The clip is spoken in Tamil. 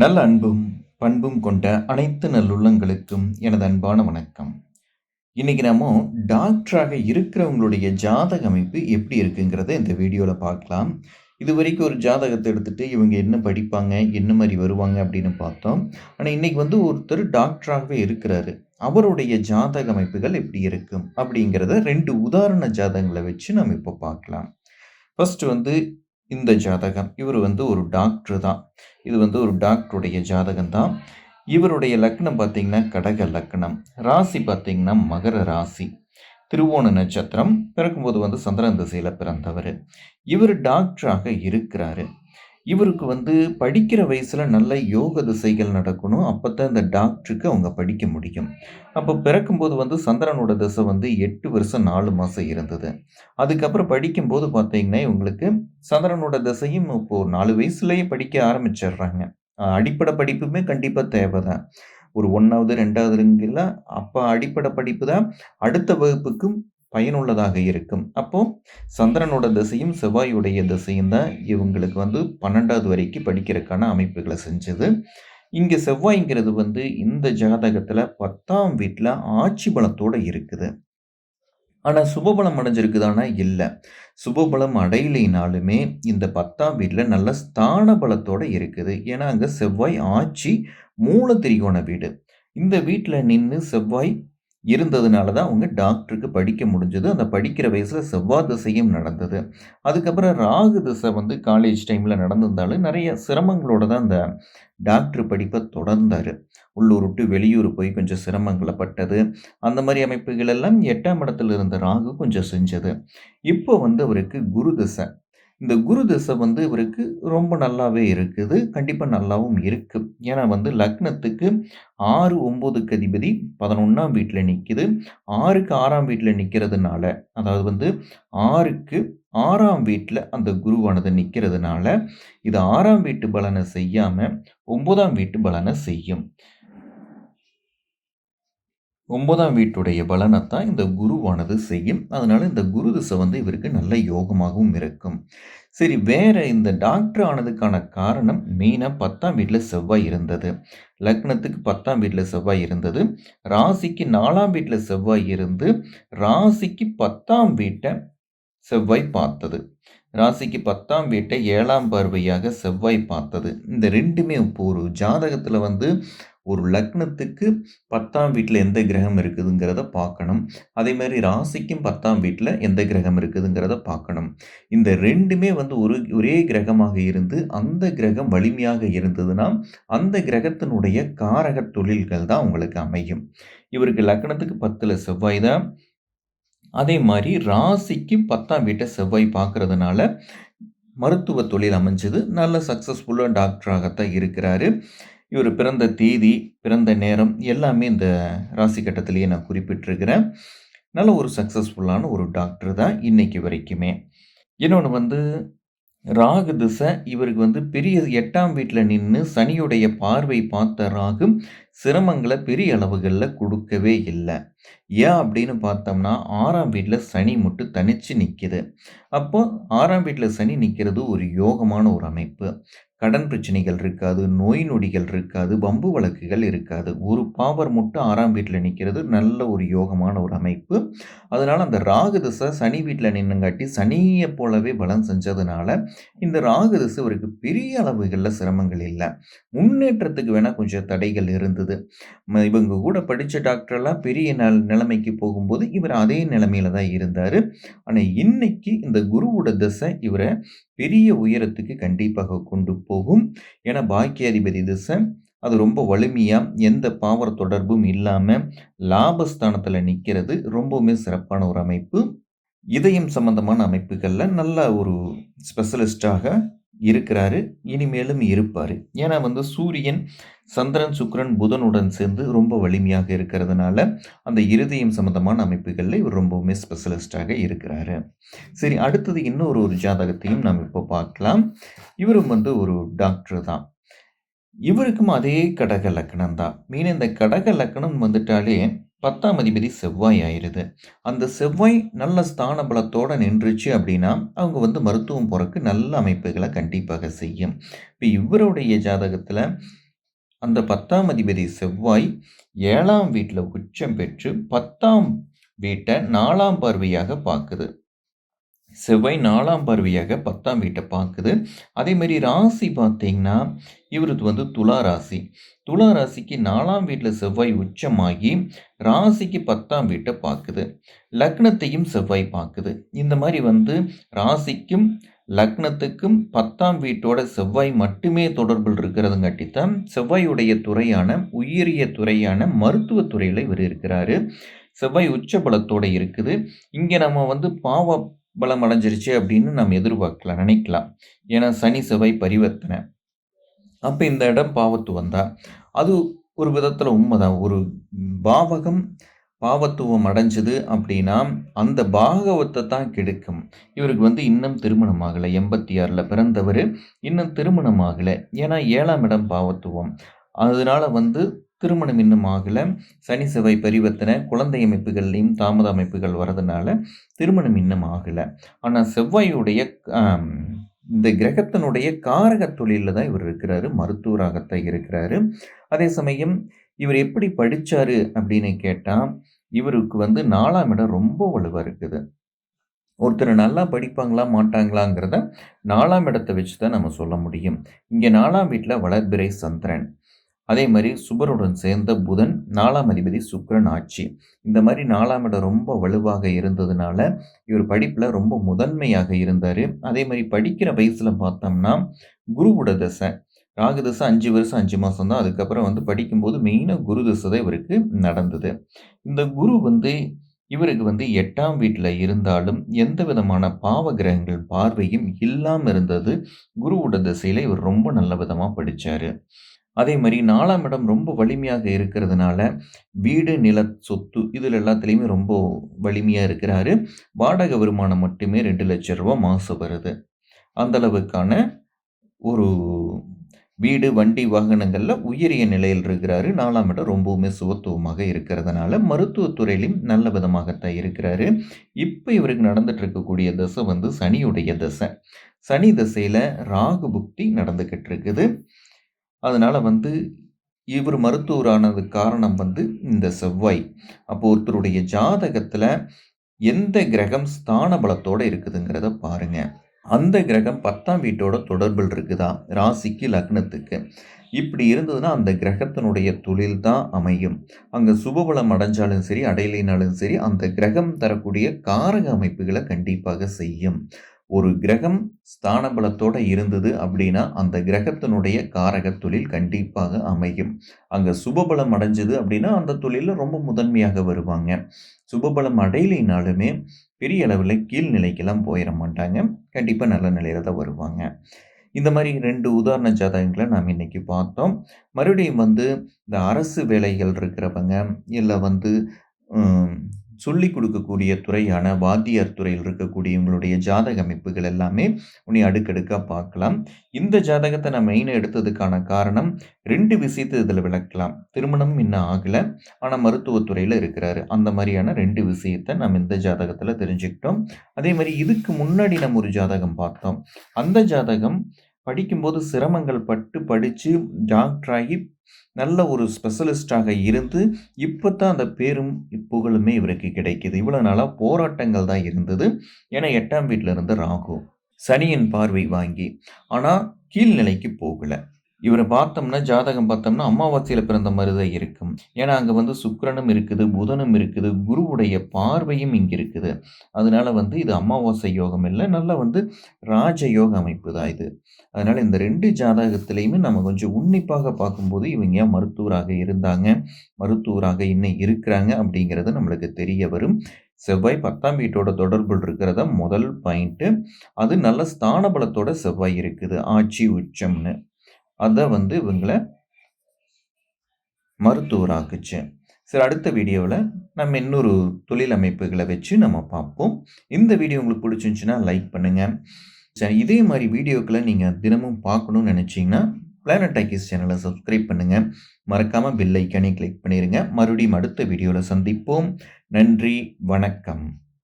நல்ல அன்பும் பண்பும் கொண்ட அனைத்து நல்லுள்ளங்களுக்கும் எனது அன்பான வணக்கம். இன்னைக்கு நாம டாக்டராக இருக்கிறவங்களுடைய ஜாதக அமைப்பு எப்படி இருக்குங்கிறத இந்த வீடியோவில் பார்க்கலாம். இது வரைக்கும் ஒரு ஜாதகத்தை எடுத்துகிட்டு இவங்க என்ன படிப்பாங்க என்ன மாதிரி வருவாங்க அப்படின்னு பார்த்தோம். ஆனால் இன்னைக்கு வந்து ஒருத்தர் டாக்டராகவே இருக்கிறாரு. அவருடைய ஜாதக அமைப்புகள் எப்படி இருக்கும் அப்படிங்கிறத ரெண்டு உதாரண ஜாதகங்களை வச்சு நம்ம இப்போ பார்க்கலாம். ஃபஸ்ட்டு வந்து இந்த ஜாதகம். இவர் வந்து ஒரு டாக்டர் தான். இது வந்து ஒரு டாக்டருடைய ஜாதகம் தான். இவருடைய லக்னம் பார்த்தீங்கன்னா கடக லக்னம். ராசி பார்த்தீங்கன்னா மகர ராசி. திருவோண நட்சத்திரம். பிறக்கும்போது வந்து சந்திரன் திசையில் பிறந்தவர். இவர் டாக்டராக இருக்கிறாரு. இவருக்கு வந்து படிக்கிற வயசில் நல்ல யோக திசைகள் நடக்கணும். அப்போ தான் இந்த டாக்டருக்கு அவங்க படிக்க முடியும். அப்போ பிறக்கும்போது வந்து சந்திரனோட திசை வந்து எட்டு வருஷம் நாலு மாதம் இருந்தது. அதுக்கப்புறம் படிக்கும்போது பார்த்தீங்கன்னா இவங்களுக்கு சந்திரனோட திசையும் இப்போது நாலு வயசுலேயே படிக்க ஆரம்பிச்சிடுறாங்க. அடிப்படை படிப்புமே கண்டிப்பாக தேவை தான் ஒரு ஒன்றாவது ரெண்டாவதுங்கில் அப்போ அடிப்படை படிப்பு தான் அடுத்த வகுப்புக்கும் பயனுள்ளதாக இருக்கும். அப்போது சந்திரனோட திசையும் செவ்வாயுடைய திசையும் தான் இவங்களுக்கு வந்து பன்னெண்டாவது வரைக்கும் படிக்கிறதுக்கான அமைப்புகளை செஞ்சது. இங்கே செவ்வாய்ங்கிறது வந்து இந்த ஜாதகத்தில் பத்தாம் வீட்டில் ஆட்சி பலத்தோடு இருக்குது. ஆனால் சுபபலம் அடைஞ்சிருக்குதானா? இல்லை. சுபபலம் அடையலைனாலுமே இந்த பத்தாம் வீட்டில் நல்ல ஸ்தான பலத்தோடு இருக்குது. ஏன்னா அங்கே செவ்வாய் ஆட்சி மூல திரிகோண வீடு. இந்த வீட்டில் நின்று செவ்வாய் இருந்ததுனால தான் அவங்க டாக்டருக்கு படிக்க முடிஞ்சது. அந்த படிக்கிற வயசில் செவ்வாய் திசையும் நடந்தது. அதுக்கப்புறம் ராகு திசை வந்து காலேஜ் டைமில் நடந்திருந்தாலும் நிறைய சிரமங்களோட தான் அந்த டாக்டர் படிப்பை தொடர்ந்தார். உள்ளூர் விட்டு வெளியூர் போய் கொஞ்சம் சிரமங்களை பட்டது. அந்த மாதிரி அமைப்புகள் எல்லாம் எட்டாம் இடத்துல இருந்த ராகு கொஞ்சம் செஞ்சது. இப்போ வந்து அவருக்கு குரு திசை. இந்த குரு திசை வந்து இவருக்கு ரொம்ப நல்லாவே இருக்குது. கண்டிப்பாக நல்லாவும் இருக்குது ஏன்னா வந்து லக்னத்துக்கு ஆறு ஒம்போதுக்கு அதிபதி பதினொன்றாம் வீட்டில் நிற்கிது ஆறுக்கு ஆறாம் வீட்டில் நிற்கிறதுனால அதாவது வந்து ஆறுக்கு ஆறாம் வீட்டில் அந்த குருவானது நிற்கிறதுனால இது ஆறாம் வீட்டு பலனை செய்யாமல் ஒன்பதாம் வீட்டு பலனை செய்யும். ஒன்பதாம் வீட்டுடைய பலனைத்தான் இந்த குருவானது செய்யும். அதனால் இந்த குரு திசை வந்து இவருக்கு நல்ல யோகமாகவும் இருக்கும். சரி வேற இந்த டாக்டர் ஆனதுக்கான காரணம் மெயினாக பத்தாம் வீட்டில் செவ்வாய் இருந்தது. லக்னத்துக்கு பத்தாம் வீட்டில் செவ்வாய் இருந்தது. ராசிக்கு நாலாம் வீட்டில் செவ்வாய் இருந்து ராசிக்கு பத்தாம் வீட்டை செவ்வாய் பார்த்தது. ராசிக்கு பத்தாம் வீட்டை ஏழாம் பார்வையாக செவ்வாய் பார்த்தது. இந்த ரெண்டுமே இப்போ ஒரு ஜாதகத்தில் வந்து ஒரு லக்னத்துக்கு பத்தாம் வீட்டில் எந்த கிரகம் இருக்குதுங்கிறத பார்க்கணும். அதே மாதிரி ராசிக்கும் பத்தாம் வீட்டில் எந்த கிரகம் இருக்குதுங்கிறத பார்க்கணும். இந்த ரெண்டுமே வந்து ஒரு ஒரே கிரகமாக இருந்து அந்த கிரகம் வலிமையாக இருந்ததுன்னா அந்த கிரகத்தினுடைய காரக தொழில்கள் தான் உங்களுக்கு அமையும். இவருக்கு லக்னத்துக்கு பத்தில் செவ்வாய் தான். அதே மாதிரி ராசிக்கு பத்தாம் வீட்டை செவ்வாய் பார்க்கறதுனால மருத்துவ தொழில் அமைஞ்சது. நல்ல சக்ஸஸ்ஃபுல்லாக டாக்டராகத்தான் இருக்கிறாரு. இவர் பிறந்த தேதி பிறந்த நேரம் எல்லாமே இந்த ராசி கட்டத்திலேயே நான் குறிப்பிட்டிருக்கிறேன். நல்ல ஒரு சக்ஸஸ்ஃபுல்லான ஒரு டாக்டர் தான் இன்னைக்கு வரைக்குமே. இன்னொன்று வந்து ராகு திசை இவருக்கு வந்து பெரிய எட்டாம் வீட்டில் நின்று சனியுடைய பார்வை பார்த்த ராகு சிரமங்களை பெரிய அளவுகளில் கொடுக்கவே இல்லை. ஏன் அப்படின்னு பார்த்தோம்னா ஆறாம் வீட்டில் சனி மட்டும் தனித்து நிற்கிது அப்போ ஆறாம் வீட்டில் சனி நிற்கிறது ஒரு யோகமான ஒரு அமைப்பு. கடன் பிரச்சனைகள் இருக்காது நோய் நொடிகள் இருக்காது பம்பு வழக்குகள் இருக்காது. ஒரு பாவர் மட்டும் ஆறாம் வீட்டில் நிற்கிறது நல்ல ஒரு யோகமான ஒரு அமைப்பு. அதனால் அந்த ராகு திசை சனி வீட்டில் நின்னுங்காட்டி சனியை போலவே பலம் செஞ்சதுனால இந்த ராகு திசை இவருக்கு பெரிய அளவுகளில் சிரமங்கள் இல்லை. முன்னேற்றத்துக்கு வேணால் கொஞ்சம் தடைகள் இருந்தது இவங்க கூட படித்த டாக்டரெல்லாம் பெரிய நல் நிலைமைக்கு போகும்போது இவர் அதே நிலைமையில தான் இருந்தார். ஆனால் இன்னைக்கு இந்த குருவோட திசை இவரை பெரிய உயரத்துக்கு கண்டிப்பாக கொண்டு போகும். ஏன்னா பாக்கியாதிபதி திசை அது ரொம்ப வலிமையாக எந்த பாவர தொடர்பும் இல்லாமல் லாபஸ்தானத்தில் நிற்கிறது ரொம்பவுமே சிறப்பான ஒரு அமைப்பு. இதயம் சம்பந்தமான அமைப்புகளில் நல்ல ஒரு ஸ்பெஷலிஸ்டாக இருக்கிறாரு இனிமேலும் இருப்பார். ஏன்னா வந்து சூரியன் சந்திரன் சுக்கரன் புதனுடன் சேர்ந்து ரொம்ப வலிமையாக இருக்கிறதுனால அந்த இருதயம் சம்மந்தமான அமைப்புகளில் இவர் ரொம்பவுமே ஸ்பெஷலிஸ்டாக இருக்கிறாரு. சரி அடுத்தது இன்னொரு ஒரு ஜாதகத்தையும் நாம் இப்போ பார்க்கலாம். இவரும் வந்து ஒரு டாக்டர் தான். இவருக்கும் அதே கடக லக்கணம் தான். மீன் இந்த கடக லக்கணம் வந்துட்டாலே பத்தாம் அதிபதி செவ்வாய் ஆயிடுது. அந்த செவ்வாய் நல்ல ஸ்தான பலத்தோடு நின்றுச்சு அப்படின்னா அவங்க வந்து மருத்துவம் போகிறக்கு நல்ல அமைப்புகளை கண்டிப்பாக செய்யும். இப்போ இவருடைய ஜாதகத்தில் அந்த பத்தாம் அதிபதி செவ்வாய் ஏழாம் வீட்டில் உச்சம் பெற்று பத்தாம் வீட்டை நாலாம் பார்வையாக பார்க்குது. செவ்வாய் நாலாம் பார்வையாக பத்தாம் வீட்டை பார்க்குது. அதேமாரி ராசி பார்த்தீங்கன்னா இவரது வந்து துலா ராசி. துலா ராசிக்கு நாலாம் வீட்டில் செவ்வாய் உச்சமாகி ராசிக்கு பத்தாம் வீட்டை பார்க்குது. லக்னத்தையும் செவ்வாய் பார்க்குது. இந்த மாதிரி வந்து ராசிக்கும் லக்னத்துக்கும் பத்தாம் வீட்டோட செவ்வாய் மட்டுமே தொடர்பில் இருக்கிறதுங்காட்டித்தான் செவ்வாயுடைய துறையான உயிரிய துறையான மருத்துவத்துறையில் இவர் இருக்கிறாரு. செவ்வாய் உச்ச பலத்தோடு இருக்குது. இங்கே நம்ம வந்து பாவ பலம் அடைஞ்சிருச்சு அப்படின்னு நம்ம எதிர்பார்க்கலாம் நினைக்கலாம். ஏன்னா சனி செவ்வாய் பரிவர்த்தனை. அப்போ இந்த இடம் பாவத்துவம் தான் அது ஒரு விதத்தில் உண்மைதான். ஒரு பாவகம் பாவத்துவம் அடைஞ்சது அப்படின்னா அந்த பாகவத்தை தான் கெடுக்கும். இவருக்கு வந்து இன்னும் திருமணம் ஆகலை. எண்பத்தி ஆறில் பிறந்தவர் இன்னும் திருமணம் ஆகலை. ஏன்னா ஏழாம் இடம் பாவத்துவம். அதனால் வந்து திருமணம் இன்னும் ஆகலை. சனி செவ்வாய் பரிவர்த்தனை குழந்தை அமைப்புகள்லையும் தாமத அமைப்புகள் வர்றதுனால திருமணம் இன்னும் ஆகலை. ஆனால் செவ்வாயுடைய இந்த கிரகத்தினுடைய காரக தொழிலில் தான் இவர் இருக்கிறாரு. மருத்துவராகத்தான் இருக்கிறாரு. அதே சமயம் இவர் எப்படி படித்தார் அப்படின்னு கேட்டால் இவருக்கு வந்து நாலாம் இடம் ரொம்ப வலுவாக இருக்குது. ஒருத்தர் நல்லா படிப்பாங்களா மாட்டாங்களாங்கிறத நாலாம் இடத்தை வச்சு தான் நம்ம சொல்ல முடியும். இங்கே நாலாம் வீட்டில் வளர்பிறை சந்திரன். அதே மாதிரி சுபருடன் சேர்ந்த புதன் நாலாம் அதிபதி சுக்கரன் ஆட்சி. இந்த மாதிரி நாலாம் இடம் ரொம்ப வலுவாக இருந்ததுனால இவர் படிப்பில் ரொம்ப முதன்மையாக இருந்தார். அதே மாதிரி படிக்கிற வயசில் பார்த்தோம்னா குருவோட தசை. ராகு தசை அஞ்சு வருஷம் அஞ்சு மாதம் தான். அதுக்கப்புறம் வந்து படிக்கும்போது மெயினாக குரு தசை தான் இவருக்கு நடந்தது. இந்த குரு வந்து இவருக்கு வந்து எட்டாம் வீட்டில் இருந்தாலும் எந்த விதமான பாவ கிரகங்கள் பார்வையும் இல்லாமல் இருந்தது. குருவோட திசையில் இவர் ரொம்ப நல்ல விதமாக படித்தார் அதே மாதிரி நாலாம் இடம் ரொம்ப வலிமையாக இருக்கிறதுனால வீடு நில சொத்து இதில் எல்லாத்துலேயுமே ரொம்ப வலிமையாக இருக்கிறாரு. வாடகை வருமானம் மட்டுமே ரெண்டு லட்சம் ரூபா மாதம் வருது. அந்தளவுக்கான ஒரு வீடு வண்டி வாகனங்களில் உயரிய நிலையில் இருக்கிறாரு. நாலாம் இடம் ரொம்பவுமே சுகத்துவமாக இருக்கிறதுனால மருத்துவத்துறையிலும் நல்ல விதமாகத்தான் இருக்கிறாரு. இப்போ இவருக்கு நடந்துட்டு இருக்கக்கூடிய தசை வந்து சனியுடைய தசை. சனி தசையில் ராகு புக்தி நடந்துக்கிட்டு இருக்குது. அதனால் வந்து இவர் மருத்துவரானது காரணம் வந்து இந்த செவ்வாய். அப்போ ஒருத்தருடைய ஜாதகத்தில் எந்த கிரகம் ஸ்தான பலத்தோடு இருக்குதுங்கிறத பாருங்கள் அந்த கிரகம் பத்தாம் வீட்டோட தொடர்பில் இருக்குதா? ராசிக்கு லக்னத்துக்கு. இப்படி இருந்ததுன்னா அந்த கிரகத்தினுடைய தொழில் தான் அமையும். அங்கே சுபபலம் அடைஞ்சாலும் சரி அடையிலினாலும் சரி அந்த கிரகம் தரக்கூடிய காரக அமைப்புகளை கண்டிப்பாக செய்யும். ஒரு கிரகம் ஸ்தான பலத்தோடு இருந்தது அப்படின்னா அந்த கிரகத்தினுடைய காரக தொழில் கண்டிப்பாக அமையும். அங்கே சுபபலம் அடைஞ்சது அப்படின்னா அந்த தொழிலில் ரொம்ப முதன்மையாக வருவாங்க. சுபபலம் அடையலைனாலுமே பெரிய அளவில் கீழ்நிலைக்கெல்லாம் போயிட மாட்டாங்க. கண்டிப்பாக நல்ல நிலையில் தான் வருவாங்க. இந்த மாதிரி ரெண்டு உதாரண ஜாதகங்களை நாம் இன்றைக்கி பார்த்தோம். மறுபடியும் வந்து இந்த அரசு வேலைகள் இருக்கிறவங்க இல்லை வந்து சொல்லிக் கொடுக்கக்கூடிய துறையான வாத்தியார் துறையில் இருக்கக்கூடியவங்களுடைய ஜாதக அமைப்புகள் எல்லாமே உன்னை அடுக்கடுக்காக பார்க்கலாம். இந்த ஜாதகத்தை நான் மெயினாக எடுத்ததுக்கான காரணம் ரெண்டு விஷயத்தை இதில் விளக்கலாம். திருமணம் இன்னும் ஆகலை. ஆனால் மருத்துவத்துறையில் இருக்கிறாரு. அந்த மாதிரியான ரெண்டு விஷயத்தை நம்ம இந்த ஜாதகத்தில் தெரிஞ்சுக்கிட்டோம். அதே மாதிரி இதுக்கு முன்னாடி நம்ம ஒரு ஜாதகம் பார்த்தோம். அந்த ஜாதகம் படிக்கும்போது சிரமங்கள் பட்டு படித்து டாக்டராகி நல்ல ஒரு ஸ்பெஷலிஸ்டாக இருந்து இப்போ தான் அந்த பேரும் புகழுமே இவருக்கு கிடைக்கிது. இவ்வளோ நாளாக போராட்டங்கள் தான் இருந்தது. ஏன்னா எட்டாம் வீட்டில் இருந்து ராகு சனியின் பார்வை வாங்கி. ஆனால் கீழ்நிலைக்கு போகலை. இவரை பார்த்தோம்னா ஜாதகம் பார்த்தோம்னா அமாவாசையில் பிறந்த மாதிரி தான் இருக்கும். ஏன்னா அங்கே வந்து சுக்கரனும் இருக்குது புதனும் இருக்குது குருவுடைய பார்வையும் இங்கே இருக்குது. அதனால வந்து இது அமாவாசை யோகம் இல்லை நல்லா வந்து ராஜயோக அமைப்பு தான் இது. அதனால் இந்த ரெண்டு ஜாதகத்திலையுமே நம்ம கொஞ்சம் உன்னிப்பாக பார்க்கும்போது இவங்க மருத்துவராக இருந்தாங்க மருத்துவராக இன்னும் இருக்கிறாங்க அப்படிங்கிறது நம்மளுக்கு தெரிய வரும். செவ்வாய் பத்தாம் வீட்டோட தொடர்பில் இருக்கிறத முதல் பாயிண்ட்டு அது நல்ல ஸ்தான பலத்தோட செவ்வாய் இருக்குது ஆட்சி உச்சம்னு. அதை வந்து இவங்களை மருத்துவராக்குச்சு. சரி அடுத்த வீடியோவில் நம்ம இன்னொரு தொழில் அமைப்புகளை வச்சு நம்ம பார்ப்போம். இந்த வீடியோ உங்களுக்கு பிடிச்சிருந்துச்சின்னா லைக் பண்ணுங்கள் சரி இதே மாதிரி வீடியோக்களை நீங்கள் தினமும் பார்க்கணும்னு நினச்சிங்கன்னா பிளானட் டைக்கிஸ் சேனலை சப்ஸ்கிரைப் பண்ணுங்கள் மறக்காமல் பில் ஐக்கானே கிளிக் பண்ணிடுங்க மறுபடியும் அடுத்த வீடியோவில் சந்திப்போம். நன்றி வணக்கம்.